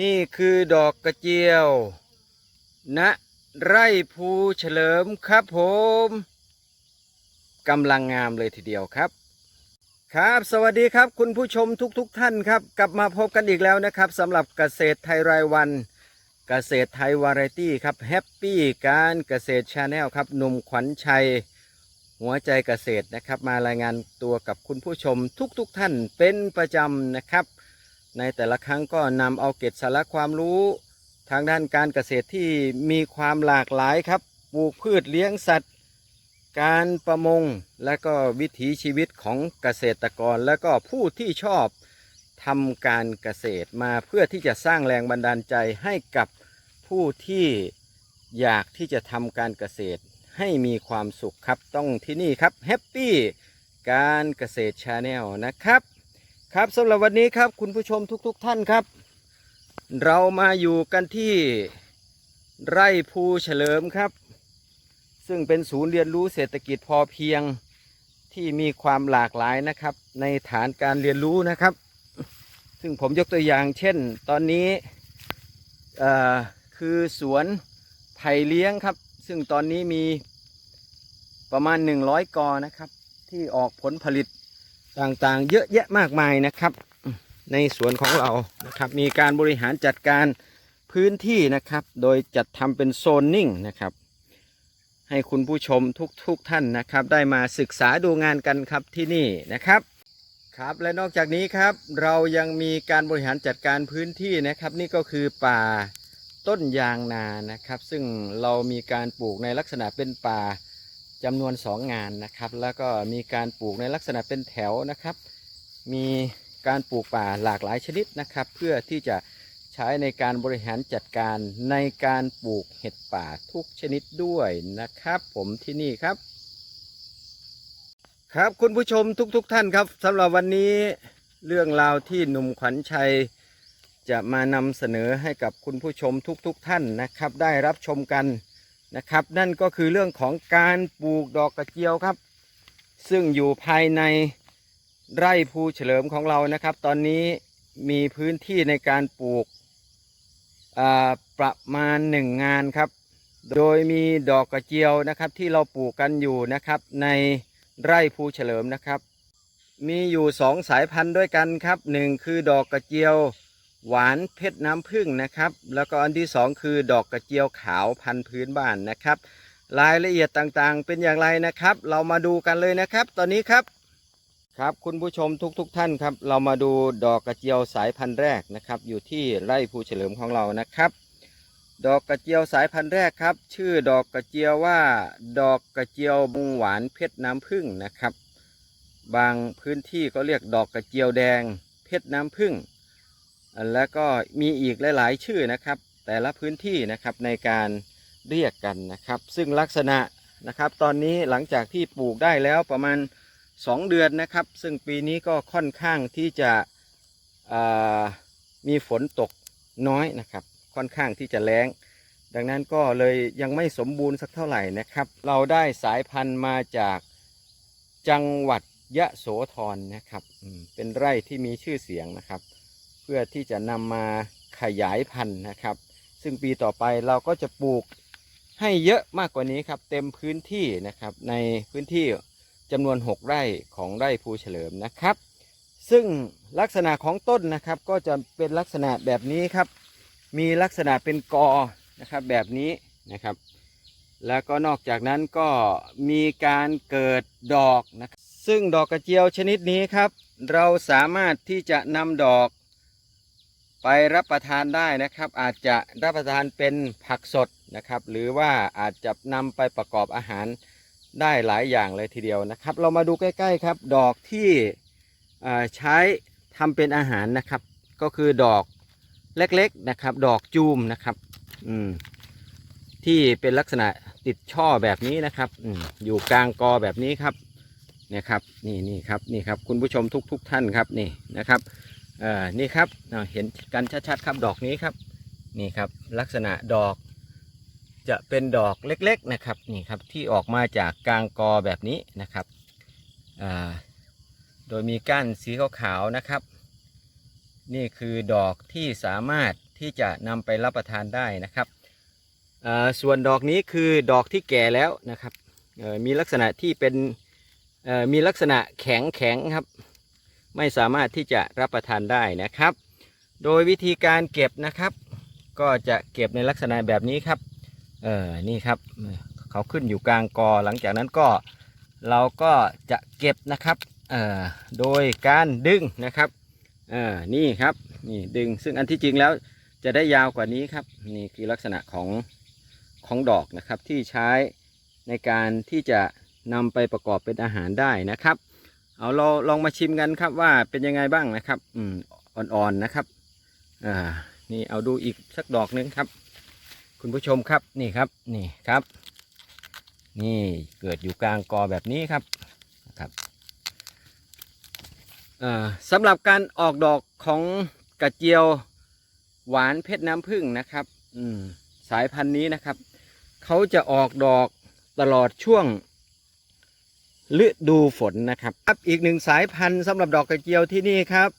นี่คือดอกกระเจียวณไร่ภูเฉลิมครับผมกำลังงามเลยทีเดียวครับ ครับ สวัสดีครับ คุณผู้ชมทุกๆทท่านครับ กลับมาพบกันอีกแล้วนะครับสำหรับเกษตรไทยรายวัน เกษตรไทยวาไรตี้ครับแฮปปี้การเกษตรชาแนลครับหนุ่มขวัญชัย หัวใจเกษตรนะครับ มารายงานตัวกับคุณผู้ชมทุกๆทท่านเป็นประจำนะครับ ในแต่ละครั้งก็นำเอาเก็ดสาระความรู้ทางด้านการเกษตรที่มีความหลากหลายครับปลูกพืชเลี้ยงสัตว์ การประมง และก็วิถีชีวิตของเกษตรกร และก็ผู้ที่ชอบทำการเกษตรมาเพื่อที่จะสร้างแรงบันดาลใจให้กับผู้ที่อยากที่จะทำการเกษตรให้มีความสุขครับต้องที่นี่ครับแฮปปี้การเกษตรชาแนลนะครับ ครับสำหรับวันนี้ครับคุณผู้ชมทุกๆทท่านครับ เรามาอยู่กันที่ไร่ภูเฉลิมครับ ซึ่งเป็นศูนย์เรียนรู้เศรษฐกิจพอเพียงที่มีความหลากหลายนะครับ ในฐานการเรียนรู้นะครับ ซึ่งผมยกตัวอย่างเช่น ตอนนี้คือสวนไผ่เลี้ยงครับ ซึ่งตอนนี้มีประมาณ 100 กอนะครับ ที่ออกผลผลิต ต่างๆ เยอะแยะมากมายนะครับ ในสวนของเรานะครับมีการบริหารจัดการพื้นที่นะครับ โดยจัดทำเป็นโซนนิ่งนะครับ ให้คุณผู้ชมทุกๆทท่านนะครับ ได้มาศึกษาดูงานกันครับที่นี่นะครับครับและนอกจากนี้ครับเรายังมีการบริหารจัดการพื้นที่นะครับ นี่ก็คือป่าต้นยางนานะครับ ซึ่งเรามีการปลูกในลักษณะเป็นป่า จำนวน 2 งานนะครับ แล้วก็มีการปลูกในลักษณะเป็นแถวนะครับ มีการปลูกป่าหลากหลายชนิดนะครับ เพื่อที่จะใช้ในการบริหารจัดการในการปลูกเห็ดป่าทุกชนิดด้วยนะครับ ผมที่นี่ครับ ครับคุณผู้ชมทุกๆทท่านครับสำหรับวันนี้เรื่องราวที่หนุ่มขวัญชัย จะมานำเสนอให้กับคุณผู้ชมทุกๆทท่านนะครับ ได้รับชมกัน นะครับ นั่นก็คือเรื่องของการปลูกดอกกระเจียวครับ ซึ่งอยู่ภายในไร่ภูเฉลิมของเรานะครับ ตอนนี้มีพื้นที่ในการปลูกอ่าประมาณหนึ่งงานครับ โดยมีดอกกระเจียวนะครับที่เราปลูกกันอยู่นะครับในไร่ภูเฉลิมนะครับ มีอยู่สองสายพันธุ์ด้วยกันครับหนึ่งคือดอกกระเจียว หวานเพชรน้ำผึ้งนะครับ แล้วก็อันที่สองคือดอกกระเจียวขาวพันพื้นบ้านนะครับ รายละเอียดต่างๆ เป็นอย่างไรนะครับ เรามาดูกันเลยนะครับ ตอนนี้ครับครับคุณผู้ชมทุกๆทท่านครับ เรามาดูดอกกระเจียวสายพันธุ์แรกนะครับ อยู่ที่ไร่ภูเฉลิมของเรานะครับ ดอกกระเจียวสายพันธุ์แรกครับ ชื่อดอกกระเจียวว่า ดอกกระเจียวบงหวานเพชรน้ำผึ้งนะครับ บางพื้นที่ก็เรียกดอกกระเจียวแดงเพชรน้ำผึ้ง แล้วก็มีอีกหลาย ๆ ชื่อนะครับ แต่ละพื้นที่นะครับในการเรียกกันนะครับ ซึ่งลักษณะนะครับตอนนี้หลังจากที่ปลูกได้แล้วประมาณ 2 เดือนนะครับ ซึ่งปีนี้ก็ค่อนข้างที่จะมีฝนตกน้อยนะครับ ค่อนข้างที่จะแล้งดังนั้นก็เลยยังไม่สมบูรณ์สักเท่าไหร่นะครับ เราได้สายพันธุ์มาจากจังหวัดยะโสธรนะครับเป็นไร่ที่มีชื่อเสียงนะครับ พื่อที่จะนำมาขยายพันธุ์นะครับ ซึ่งปีต่อไปเราก็จะปลูกให้เยอะมากกว่านี้ครับเต็มพื้นที่นะครับในพื้นที่จำนวน 6 ไร่ของไร่ภูเฉลิมนะครับ ซึ่งลักษณะของต้นนะครับก็จะเป็นลักษณะแบบนี้ครับ มีลักษณะเป็นกอนะครับแบบนี้นะครับ แล้วก็นอกจากนั้นก็มีการเกิดดอกนะครับซึ่งดอกกระเจียวชนิดนี้ครับ เราสามารถที่จะนำดอก ไปรับประทานได้นะครับ อาจจะรับประทานเป็นผักสดนะครับ หรือว่าอาจจะนำไปประกอบอาหารได้หลายอย่างเลยทีเดียวนะครับ เรามาดูใกล้ ๆครับ ดอกที่ใช้ทำเป็นอาหารนะครับ ก็คือดอกเล็กๆนะครับ ดอกจูมนะครับ อืมที่เป็นลักษณะติดช่อแบบนี้นะครับอมอยู่กลางกอแบบนี้ครับเนี่ยครับ นี่นี่ครับนี่ครับ คุณผู้ชมทุก ๆ ท่านครับนี่นะครับ อ่อนี่ครับเห็นกันชัดๆครับดอกนี้ครับนี่ครับลักษณะดอกจะเป็นดอกเล็กๆนะครับนี่ครับที่ออกมาจากกลางกอแบบนี้นะครับอ่าโดยมีก้านสีขาวๆนะครับ นี่คือดอกที่สามารถที่จะนำไปรับประทานได้นะครับส่วนดอกนี้คือดอกที่แก่แล้วนะครับมีลักษณะที่เป็นมีลักษณะแข็งแข็งครับ ไม่สามารถที่จะรับประทานได้นะครับ โดยวิธีการเก็บนะครับ ก็จะเก็บในลักษณะแบบนี้ครับเออนี่ครับเขาขึ้นอยู่กลางกอหลังจากนั้นก็เราก็จะเก็บนะครับเออโดยการดึงนะครับเออนี่ครับนี่ดึงซึ่งอันที่จริงแล้วจะได้ยาวกว่านี้ครับนี่คือลักษณะของของดอกนะครับที่ใช้ในการที่จะนำไปประกอบเป็นอาหารได้นะครับ เอาเราลองมาชิมกันครับว่าเป็นยังไงบ้างนะครับ อืมอ่อนๆนะครับ อ่า นี่เอาดูอีกสักดอกหนึงครับ คุณผู้ชมครับนี่ครับ นี่ครับ นี่เกิดอยู่กลางกอแบบนี้ครับครับอ่าสำหรับการออกดอกของกระเจียวหวานเพชรน้ำผึ้งนะครับอืมสายพันธุ์นี้นะครับ เขาจะออกดอกตลอดช่วง ฤดูฝนนะครับครับอีกหนึ่งสายพันธุ์สำหรับดอกกระเจียวที่นี่ครับ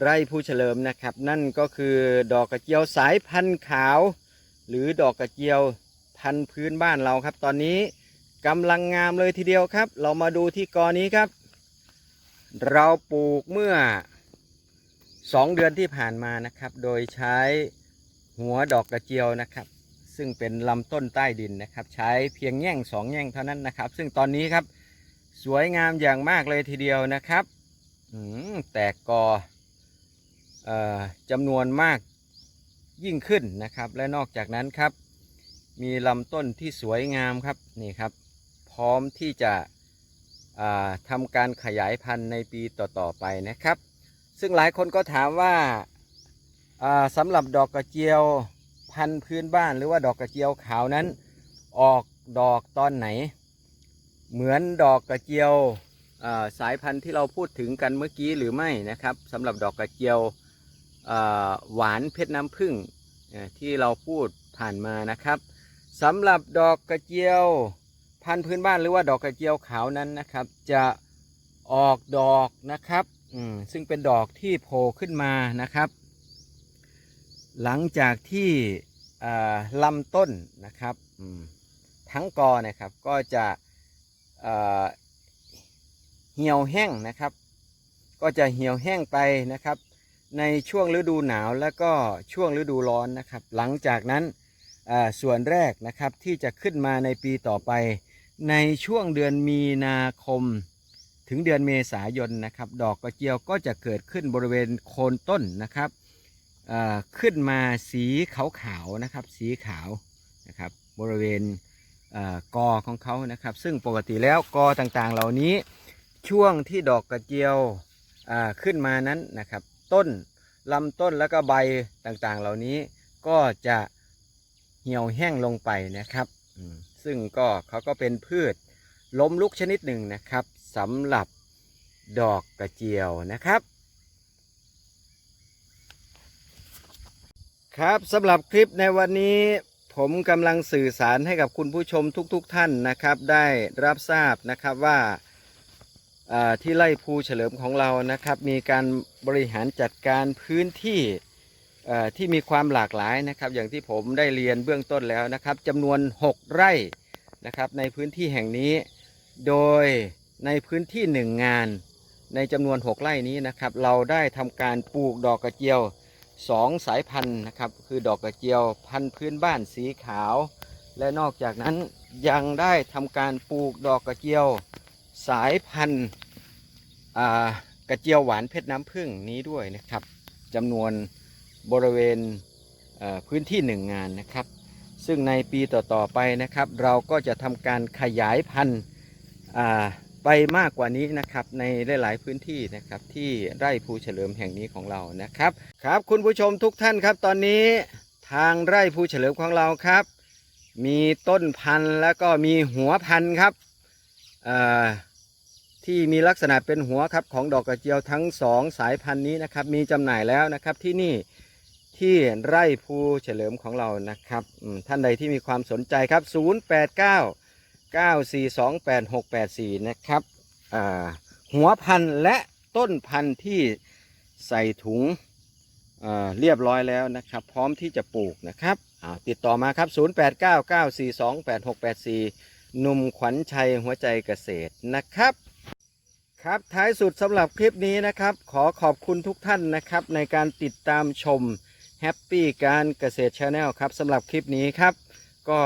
ไร่ผู้เฉลิมนะครับ นั่นก็คือดอกกระเจียวสายพันธุ์ขาว หรือดอกกระเจียวพันธุ์พื้นบ้านเราครับ ตอนนี้กำลังงามเลยทีเดียวครับ เรามาดูที่กอนี้ครับ เราปลูกเมื่อสองเดือนที่ผ่านมานะครับ โดยใช้หัวดอกกระเจียวนะครับ ซึ่งเป็นลำต้นใต้ดินนะครับ ใช้เพียงแง่งสองแง่งเท่านั้นนะครับ ซึ่งตอนนี้ครับ สวยงามอย่างมากเลยทีเดียวนะครับแตกกออจำนวนมากยิ่งขึ้นนะครับ และนอกจากนั้นครับ มีลำต้นที่สวยงามครับนี่ครับ พร้อมที่จะทำการขยายพันธุ์ในปีต่อๆไปนะครับ ซึ่งหลายคนก็ถามว่าอ่าสำหรับดอกกระเจียวพันธุ์พื้นบ้านหรือว่าดอกกระเจียวขาวนั้น ออกดอกตอนไหน เหมือนดอกกระเจียวสายพันธุ์ที่เราพูดถึงกันเมื่อกี้หรือไม่นะครับสำหรับดอกกระเจียวหวานเพชรน้ำผึ้งที่เราพูดผ่านมานะครับสำหรับดอกกระเจียวพันธุ์พื้นบ้านหรือว่าดอกกระเจียวขาวนั้นนะครับ จะออกดอกนะครับซึ่งเป็นดอกที่โผล่ขึ้นมานะครับ หลังจากที่ลำต้นนะครับทั้งกอนะครับก็จะ เหี่ยวแห้งนะครับ ก็จะเหี่ยวแห้งไปนะครับ ในช่วงฤดูหนาวแล้วก็ช่วงฤดูร้อนนะครับ หลังจากนั้นส่วนแรกนะครับที่จะขึ้นมาในปีต่อไป ในช่วงเดือนมีนาคม ถึงเดือนเมษายนนะครับ ดอกกระเจียวก็จะเกิดขึ้นบริเวณโคนต้นนะครับขึ้นมาสีขาวๆนะครับ สีขาวนะครับ บริเวณ กอของเขานะครับ ซึ่งปกติแล้วกอต่างๆ เหล่านี้ช่วงที่ดอกกระเจียวขึ้นมานั้นนะครับ ต้นลำต้นแล้วก็ใบต่างๆ เหล่านี้ก็จะเหี่ยวแห้งลงไปนะครับซึ่งก็เขาก็เป็นพืชล้มลุกชนิดหนึ่งนะครับสำหรับดอกกระเจียวนะครับ ครับสำหรับคลิปในวันนี้ ผมกำลังสื่อสารให้กับคุณผู้ชมทุกๆทท่านนะครับ ได้รับทราบนะครับว่าที่ไร่ภูเฉลิมของเรานะครับ มีการบริหารจัดการพื้นที่ที่มีความหลากหลายนะครับ อย่างที่ผมได้เรียนเบื้องต้นแล้วนะครับจำนวน 6 ไร่นะครับในพื้นที่แห่งนี้ โดยในพื้นที่หนึ่งงาน ในจำนวน 6 ไร่นี้นะครับ เราได้ทำการปลูกดอกกระเจียว 2สายพันธุ์นะครับ คือดอกกระเจียวพันธุ์พื้นบ้านสีขาว และนอกจากนั้นยังได้ทำการปลูกดอกกระเจียวสายพันธุ์กระเจียวหวานเพชรน้ำผึ้งนี้ด้วยนะครับจำนวนบริเวณพื้นที่หนึ่งงานนะครับ ซึ่งในปีต่อๆไปนะครับ เราก็จะทำการขยายพันธุ์ ไปมากกว่านี้นะครับในหลาย ๆ พื้นที่นะครับที่ไร่ภูเฉลิมแห่งนี้ของเรานะครับ ครับคุณผู้ชมทุกท่านครับ ตอนนี้ทางไร่ภูเฉลิมของเราครับ มีต้นพันธุ์แล้วก็มีหัวพันธุ์ครับที่มีลักษณะเป็นหัวครับของดอกกระเจียวทั้งสองสายพันธุ์นี้นะครับ มีจำหน่ายแล้วนะครับที่นี่ที่ไร่ภูเฉลิมของเรานะครับท่านใดที่มีความสนใจครับ 089 942 8684 นะครับหัวพันธุ์และต้นพันธุ์ที่ใส่ถุงเรียบร้อยแล้วนะครับ พร้อมที่จะปลูกนะครับติดต่อมาครับ 0899428684 หนุ่มขวัญชัยหัวใจเกษตรนะครับ ครับท้ายสุดสำหรับคลิปนี้นะครับ ขอขอบคุณทุกท่านนะครับ ในการติดตามชมแฮปปี้การเกษตรชาแนลครับสำหรับคลิปนี้ครับ ก็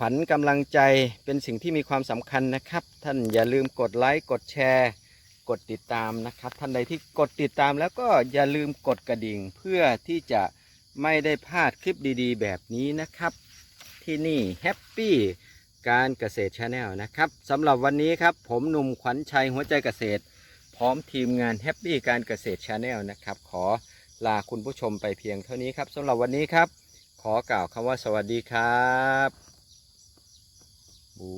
ขวัญกำลังใจเป็นสิ่งที่มีความสำคัญนะครับ ท่านอย่าลืมกดไลค์กดแชร์ กดติดตามนะครับ ท่านใดที่กดติดตามแล้วก็อย่าลืมกดกระดิ่ง เพื่อที่จะไม่ได้พลาดคลิปดีๆ แบบนี้นะครับ ที่นี่แฮปปี้การเกษตรชาแนลนะครับสำหรับวันนี้ครับ ผมหนุ่มขวัญชัยหัวใจเกษตร พร้อมทีมงานแฮปปี้การเกษตรชาแนลนะครับ ขอลาคุณผู้ชมไปเพียงเท่านี้ครับสำหรับวันนี้ครับ ขอกล่าวคำว่าสวัสดีครับ โอ้